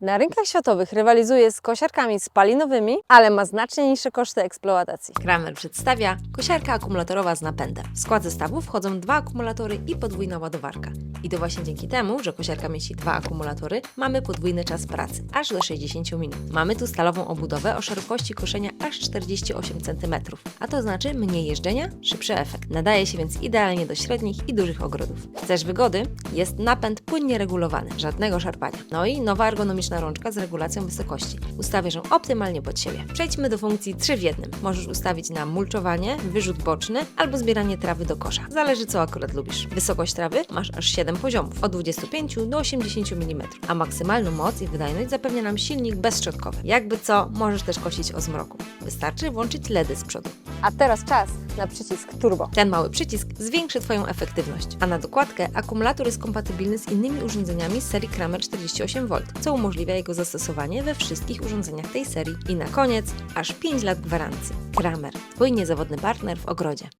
Na rynkach światowych rywalizuje z kosiarkami spalinowymi, ale ma znacznie niższe koszty eksploatacji. Kramer przedstawia kosiarka akumulatorowa z napędem. W skład zestawu wchodzą dwa akumulatory i podwójna ładowarka. I to właśnie dzięki temu, że kosiarka mieści dwa akumulatory, mamy podwójny czas pracy, aż do 60 minut. Mamy tu stalową obudowę o szerokości koszenia aż 48 cm, a to znaczy mniej jeżdżenia, szybszy efekt. Nadaje się więc idealnie do średnich i dużych ogrodów. Chcesz wygody? Jest napęd płynnie regulowany, żadnego szarpania. No i nowa ergonomiczna rączka z regulacją wysokości. Ustawiasz ją optymalnie pod siebie. Przejdźmy do funkcji 3 w jednym. Możesz ustawić na mulczowanie, wyrzut boczny albo zbieranie trawy do kosza. Zależy co akurat lubisz. Wysokość trawy masz aż 7 poziomów, od 25 do 80 mm, a maksymalną moc i wydajność zapewnia nam silnik bezszczotkowy. Jakby co, możesz też kosić o zmroku. Wystarczy włączyć LEDy z przodu. A teraz czas na przycisk turbo. Ten mały przycisk zwiększy Twoją efektywność. A na dokładkę akumulator jest kompatybilny z innymi urządzeniami z serii Kramer 48V, co umożliwia jego zastosowanie we wszystkich urządzeniach tej serii. I na koniec aż 5 lat gwarancji. Kramer, Twój niezawodny partner w ogrodzie.